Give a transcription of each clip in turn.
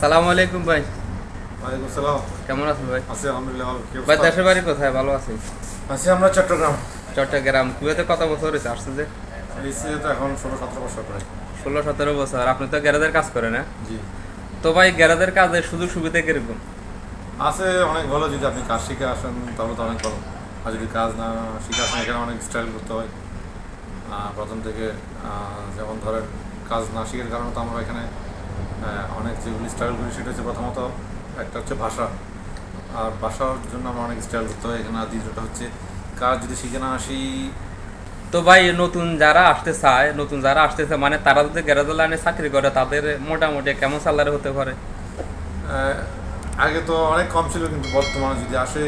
আসসালামু আলাইকুম ভাই। ওয়ালাইকুম আসসালাম। কেমন আছেন ভাই? আছি আলহামদুলিল্লাহ ভালো। ভাই দেশের বাড়ি কোথায়? ভালো আছি। আছি আমরা চট্টগ্রাম। চট্টগ্রাম। কুয়েতে কত বছর হয়েছে আসছে যে? তো এখন ষোলো সতেরো বছর প্রায়। ষোলো সতেরো বছর। আপনি তো গ্যারেজের কাজ করেন না জি। তো ভাই গ্যারেজের কাজের সুযোগ সুবিধা কীরকম? আছে অনেক ভালো। যদি আপনি কাজ শিখে আসেন তাহলে তো অনেক ভালো। আর যদি কাজ না শিখে আসেন এখানে অনেক স্টাইল করতে হয়। প্রথম থেকে যেমন ধরেন কাজ না শিখার কারণে তো আমরা এখানে যেগুলি স্টাইল করি সেটা হচ্ছে প্রথমত একটা হচ্ছে ভাষা। আর ভাষার জন্য আমরা অনেক স্টাইল করতে হয়। এখানে আর দ্বিতীয়টা হচ্ছে কাজ যদি শিখে না আসি। তো ভাই নতুন যারা আসতে চায় নতুন যারা আসতেছে মানে তারা যদি গ্যারেজের লাইনে চাকরি করে তাদের মোটামুটি কেমন স্যালারি হতে পারে? আগে তো অনেক কম ছিল কিন্তু বর্তমানে যদি আসে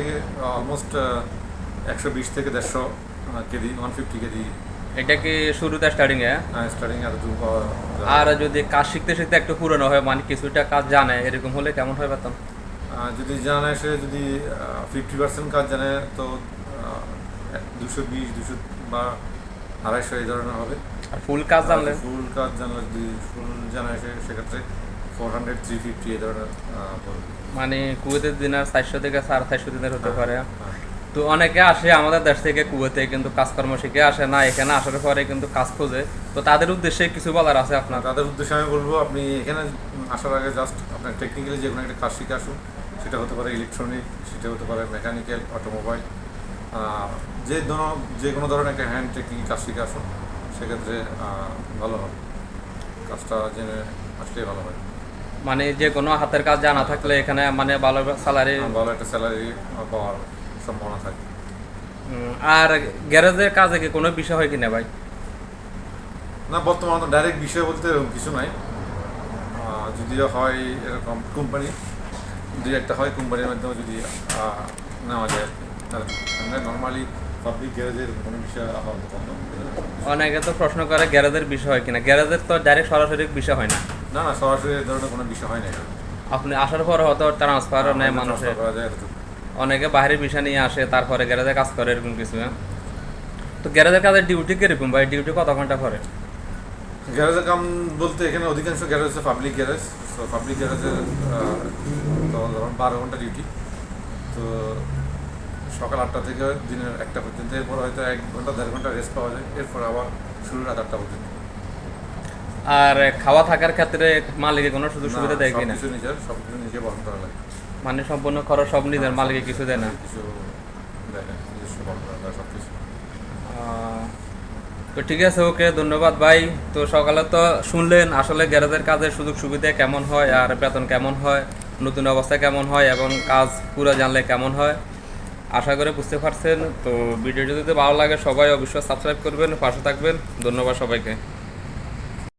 অলমোস্ট একশো বিশ থেকে দেড়শো কেজি ওয়ান ফিফটি কেজি এটা কি শুরুতে স্টার্টিং এ? স্টার্টিং আর দু আর যদি কাজ শিখতে শিখতে একটু পুরনো হয় মানে কিছুটা কাজ জানে এরকম হলে কেমন হয় বেতন? যদি জানে সে যদি ফিফটি পার্সেন্ট কাজ জানে তো দুশো বিশ দুশো বা আড়াইশো এই ধরনের হবে। আর ফুল কাজ জানলে? ফুল কাজ জানলে যদি ফুল জানে সে সেক্ষেত্রে ফোর হান্ড্রেড থ্রি ফিফটি এই ধরনের। মানে কুয়েতের দিনের চারশো থেকে সাড়ে চারশো দিনের হতে পারে। হ্যাঁ। তো অনেকে আসে আমাদের দেশ থেকে কুয়েতে কিন্তু কাজকর্ম শিখে আসে না এখানে আসার পরে কিন্তু কাজ খোঁজে। তো তাদের উদ্দেশ্যে কিছু বলার আছে আপনার? তাদের উদ্দেশ্যে আমি বলব আপনি এখানে আসার আগে জাস্ট আপনার টেকনিক্যালি যে কোনো একটা কাজ শিখে আসুন। সেটা হতে পারে ইলেকট্রনিক সেটা হতে পারে মেকানিক্যাল অটোমোবাইল যে ধরো যে কোনো ধরনের একটা হ্যান্ড টেকনিক কাজ শিখে আসুন সেক্ষেত্রে ভালো হবে। কাজটা জেনে আসলেই ভালো হয়। মানে যে কোনো হাতের কাজ জানা থাকলে এখানে মানে ভালো স্যালারি ভালো একটা স্যালারি পাওয়ার সম্ভাবনা থাকে। আর গ্যারেজের কাজে কি কোনো বিষয় হয় কিনা ভাই? না বর্তমানে তো ডাইরেক্ট বিষয় বলতে এরকম কিছু নাই। যদিও হয় এরকম কোম্পানি দুই একটা হয় কোম্পানির মাধ্যমে যদি নেওয়া যায় নর্মালি পাবলিক গ্যারেজের কোনো বিষয়। অনেকে তো প্রশ্ন করে গ্যারেজের বিষয় হয় কিনা। গ্যারেজের তো ডাইরেক্ট সরাসরি বিষয় হয় না। না না সরাসরি ধরনের কোনো বিষয় হয় না আপনি আসার পর হয়তো ট্রান্সফার নেয় আমাদের মানুষের। অনেকে বাইরের বিষয় নিয়ে আসে তারপরে গ্যারেজে কাজ করে এরকম কিছু হ্যাঁ? তো গ্যারেজের কাজের ডিউটি কীরকম ভাই? ডিউটি কত ঘণ্টা করে গ্যারেজের কাম বলতে এখানে অধিকাংশ গ্যারেজ হচ্ছে পাবলিক গ্যারেজ তো পাবলিক গ্যারেজের ধরুন বারো ঘণ্টা ডিউটি তো সকাল আটটা থেকে দিনের একটা পর্যন্ত এরপর হয়তো এক ঘণ্টা দেড় ঘণ্টা রেস্ট পাওয়া যায় এরপর আবার শুরু রাত আটটা পর্যন্ত। আর খাওয়া থাকার ক্ষেত্রে মালিকে কোনো সুযোগ সুবিধা দেয় সব কিনা? কিছু নিজের সব কিছু নিজে বহন করা লাগে। মানে সম্পূর্ণ খরচ সব নিজের মালিকে কিছু দেয় না? কিছু তো ঠিক আছে ওকে ধন্যবাদ ভাই। তো সকালে তো শুনলেন আসলে গ্যারেজের কাজের সুযোগ সুবিধা কেমন হয় আর বেতন কেমন হয় নতুন অবস্থা কেমন হয় এবং কাজ পুরো জানলে কেমন হয়। আশা করে বুঝতে পারছেন তো ভিডিওটি যদি ভালো লাগে সবাই অবশ্যই সাবস্ক্রাইব করবেন পাশে থাকবেন। ধন্যবাদ সবাইকে।